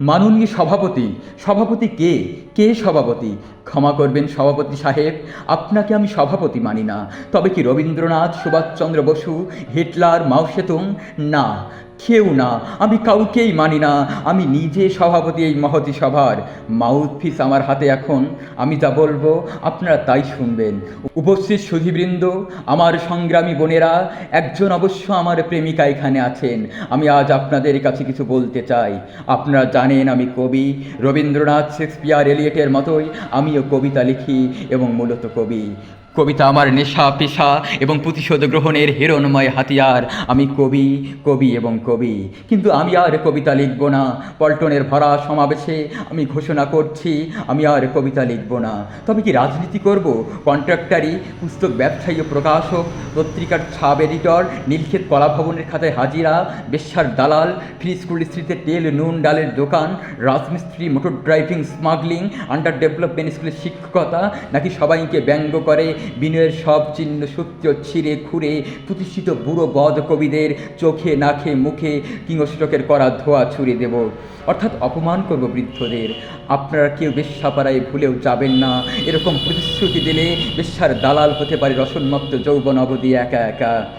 মাননীয় সভাপতি সভাপতি কে? কে সভাপতি? ক্ষমা করবেন সভাপতি সাহেব, আপনাকে আমি সভাপতি মানি না। তবে কি Rabindranath, Subhashchandra Basu, Hitler Mao Zedong না। কেউ না, আমি কাউকেই মানি না। আমি নিজে সভাপতি এই মহতি সভার। মাউথপিস আমার হাতে এখন। আমি যা বলব, আপনারা তাই শুনবেন। উপস্থিত সুধীবৃন্দ, আমার সংগ্রামী বোনেরা, একজন অবশ্য আমার প্রেমিকা এখানে আছেন। আমি আজ আপনাদের কাছে কিছু বলতে চাই। আপনারা জানেন আমি কবি, রবীন্দ্রনাথ শেক্সপিয়ার এলিয়েটের মতোই, আমিও কবিতা লিখি এবং মূলত কবি। কবিতা আমার নেশা, পেশা এবং প্রতিশোধ গ্রহণের হিরণময় হাতিয়ার। আমি কবি কবি এবং কবি। কিন্তু আমি আর কবিতা লিখব না। পল্টনের ভরা সমাবেশে আমি ঘোষণা করছি, আমি আর কবিতা লিখব না। তবে কি রাজনীতি করব? কন্ট্রাক্টারি, পুস্তক ব্যবসায়ী ও প্রকাশক, পত্রিকার ছাপ এডিটর, নীলক্ষেত কলাভবনের খাতায় হাজিরা, বেশ্যার দালাল ফ্রি স্কুল স্ট্রিটে তেল, নুন, ডালের দোকান, রাজমিস্ত্রি, motor driving, smuggling under development স্কুলের শিক্ষকতা, নাকি সবাইকে ব্যঙ্গ করে বিনয়ের সব চিহ্ন সত্য ছিঁড়ে খুঁড়ে প্রতিষ্ঠিত বুড়ো বদ কবিদের চোখে নাখে মুখে কিংস্টকের করা ধোয়া ছুড়ে দেব। অর্থাৎ অপমান করব বৃদ্ধদের। আপনারা কেউ বেশ্যাপাড়ায় ভুলেও যাবেন না। এরকম প্রতিশ্রুতি দিলে বেশ্যার দালাল হতে পারে রসন্মত্ত যৌবন অবধি একা একা।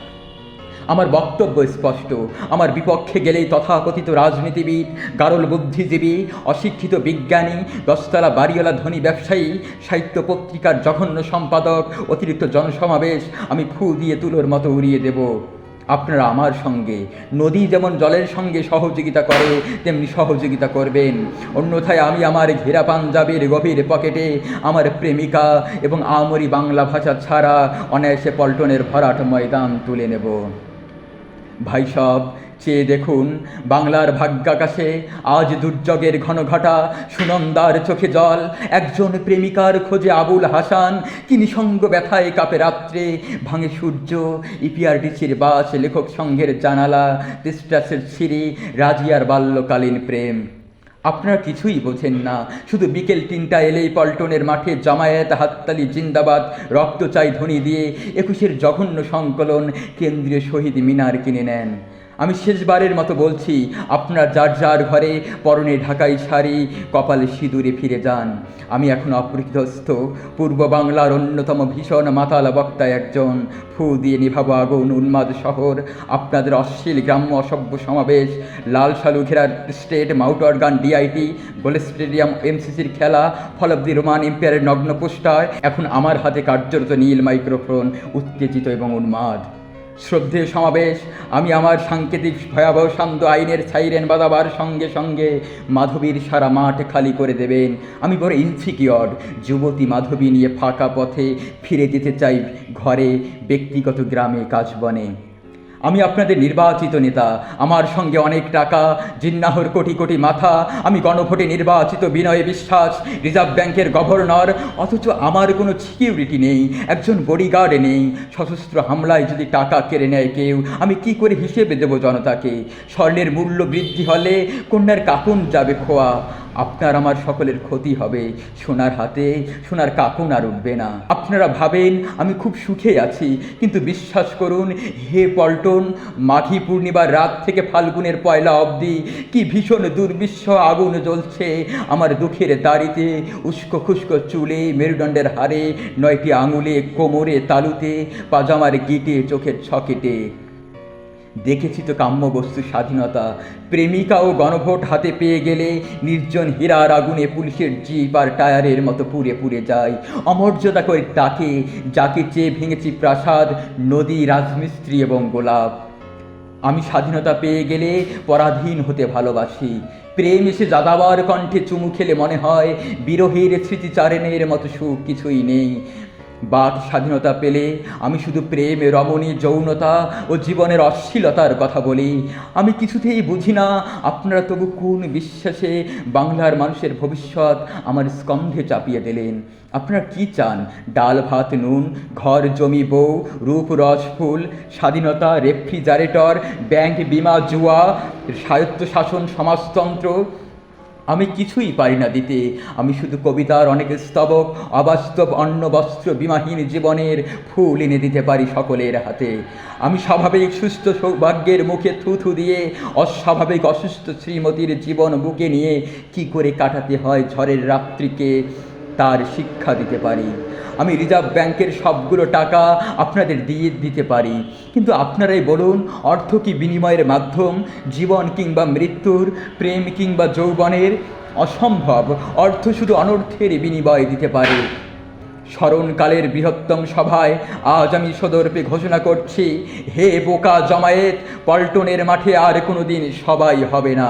আমার বক্তব্য স্পষ্ট। আমার বিপক্ষে গেলেই তথাকথিত রাজনীতিবিদ, গারল বুদ্ধিজীবী, অশিক্ষিত বিজ্ঞানী, দশতলা বাড়িওয়ালা ধনী ব্যবসায়ী, সাহিত্য পত্রিকার জঘন্য সম্পাদক, অতিরিক্ত জনসমাবেশ, আমি ফু দিয়ে তুলোর মতো উড়িয়ে দেব। আপনারা আমার সঙ্গে, নদী যেমন জলের সঙ্গে সহযোগিতা করে, তেমনি সহযোগিতা করবেন। অন্যথায় আমি আমার ঘেরা পাঞ্জাবের গভীর পকেটে আমার প্রেমিকা এবং আমরি বাংলা ভাষা ছাড়া অনায়াসে পল্টনের ভরাট ময়দান তুলে নেব। ভাই সব, চেয়ে দেখুন, বাংলার ভাগ্যাকাশে আজ দুর্যোগের ঘন ঘটা সুনন্দার চোখে জল, একজন প্রেমিকার খোঁজে আবুল হাসান, কি নিসঙ্গ ব্যথায় কাপে রাত্রে, ভাঙে সূর্য ইপিআরডিসির বাস, লেখক সংঘের জানালা তেস্টাসের ছিঁড়ে রাজিয়ার বাল্যকালীন প্রেম। আপনারা কিছুই বোঝেন না। শুধু বিকেল তিনটা এলেই পল্টনের মাঠে জামায়াত হাততালি জিন্দাবাদ, রক্ত চাই ধ্বনি দিয়ে একুশের জঘন্য সংকলন কেন্দ্রীয় শহীদ মিনার কিনে নেন। আমি শেষবারের মতো বলছি, আপনার যার যার ঘরে পরনে ঢাকাই শাড়ি, কপালে সিঁদুরে ফিরে যান। আমি এখন অপরিধস্ত পূর্ব বাংলার অন্যতম ভীষণ মাতাল বক্তা একজন। ফু দিয়ে নিভাবো আগুন, উন্মাদ শহর, আপনাদের অশ্লীল গ্রাম্য অসভ্য সমাবেশ, লাল সালু ঘেরার স্টেট মাউট অর্গান ডিআইটি গোল স্টেডিয়াম এমসিসির খেলা ফল অব দি রোমান এম্পায়ারের নগ্ন পোস্টার। এখন আমার হাতে কার্যরত নীল মাইক্রোফোন, উত্তেজিত এবং উন্মাদ। শ্রদ্ধেয় সমাবেশ। আমি আমার সাংকেতিক ভয়াবহ শান্ত আইনের সাইরেন বাদাবার সঙ্গে সঙ্গে মাধবীর সারা মাঠ খালি করে দেবেন। আমি বড় ইনসিকিওর যুবতী মাধবী নিয়ে ফাঁকা পথে ফিরে যেতে চাই ঘরে ব্যক্তিগত গ্রামে কাজ বনে। আমি আপনাদের নির্বাচিত নেতা। আমার সঙ্গে অনেক টাকা, জিন্নাহর কোটি কোটি মাথা। আমি গণভোটে নির্বাচিত বিনয় বিশ্বাস, রিজার্ভ ব্যাংকের গভর্নর। অথচ আমার কোনো সিকিউরিটি নেই, একজন বডিগার্ড নেই। সশস্ত্র হামলায় যদি টাকা কেড়ে নেয় কেউ, আমি কি করে হিসেবে দেব জনতাকে? স্বর্ণের মূল্য বৃদ্ধি হলে কন্যার কাকুন যাবে খোয়া। আপনার আমার সকলের ক্ষতি হবে। সোনার হাতে সোনার কাকুন আর উঠবে না। আপনারা ভাবেন আমি খুব সুখে আছি, কিন্তু বিশ্বাস করুন, হে পল্টন, মাঘী পূর্ণিমার রাত থেকে ফাল্গুনের পয়লা অবধি কি ভীষণ দুর্বিশ্ব আগুন জ্বলছে আমার দুঃখের দাড়িতে উস্কো খুস্কো চুলে, মেরুদণ্ডের হারে, নয়টি আঙুলে, কোমরে, তালুতে, পাজামার গিটে, চোখের ছকেটে। দেখেছি তো কাম্য বস্তু স্বাধীনতা। প্রেমিকা ও গণভোট হাতে পেয়ে গেলে নির্জন হীরার আগুনে পুলিশের জিপ আর টায়ারের মতো পুড়ে পুড়ে যায়। অমর্যাদা করে তাকে, যাকে চেয়ে ভেঙেছি প্রাসাদ, নদী, রাজমিস্ত্রি এবং গোলাপ। আমি স্বাধীনতা পেয়ে গেলে পরাধীন হতে ভালোবাসি। প্রেম এসে যাদাবার কণ্ঠে চুমু খেলে মনে হয়, বিরহের স্মৃতিচারণের মতো সুখ কিছুই নেই। বাক স্বাধীনতা পেলে আমি শুধু প্রেম, রমণী, যৌনতা ও জীবনের অশ্লীলতার কথা বলি। আমি কিছুতেই বুঝি না, আপনারা তবু কোন বিশ্বাসে বাংলার মানুষের ভবিষ্যৎ আমার স্কন্ধে চাপিয়ে দিলেন? আপনারা কি চান? ডাল, ভাত, নুন, ঘর, জমি, বউ, রূপ, রস, ফুল, স্বাধীনতা, রেফ্রিজারেটর, ব্যাংক, বিমা, জুয়া, স্বায়ত্তশাসন, সমাজতন্ত্র আমি কিছুই পারি না দিতে। আমি শুধু কবিতার অনেক স্তবক, অবাস্তব অন্ন বস্ত্র বিমাহীন জীবনের ফুল এনে দিতে পারি সকলের হাতে। আমি স্বাভাবিক সুস্থ সৌভাগ্যের মুখে থুথু দিয়ে, অস্বাভাবিক অসুস্থ শ্রীমতীর জীবন বুকে নিয়ে কি করে কাটাতে হয় ঝড়ের রাত্রিকে? তার শিক্ষা দিতে পারি। আমি রিজার্ভ ব্যাংকের সবগুলো টাকা আপনাদের দিয়ে দিতে পারি। কিন্তু আপনারাই বলুন, অর্থ কি বিনিময়ের মাধ্যম? জীবন কিংবা মৃত্যুর, প্রেম কিংবা যৌবনের? অসম্ভব। অর্থ শুধু অনর্থের বিনিময় দিতে পারে। স্মরণকালের বৃহত্তম সভায় আজ আমি সদর্পে ঘোষণা করছি, হে বোকা জমায়েত, পল্টনের মাঠে আর কোনো দিন সবাই হবে না।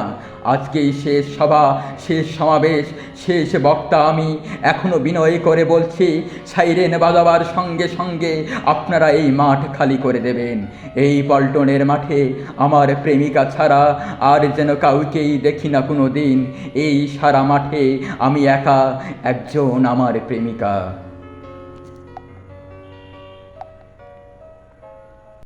আজকেই শেষ সভা, শেষ সমাবেশ, শেষ বক্তা আমি। এখনও বিনয় করে বলছি, সাইরেন বাজাবার সঙ্গে সঙ্গে আপনারা এই মাঠ খালি করে দেবেন। এই পল্টনের মাঠে আমার প্রেমিকা ছাড়া আর যেন কাউকেই দেখি না কোনো দিন এই সারা মাঠে আমি একা একজন আমার প্রেমিকা।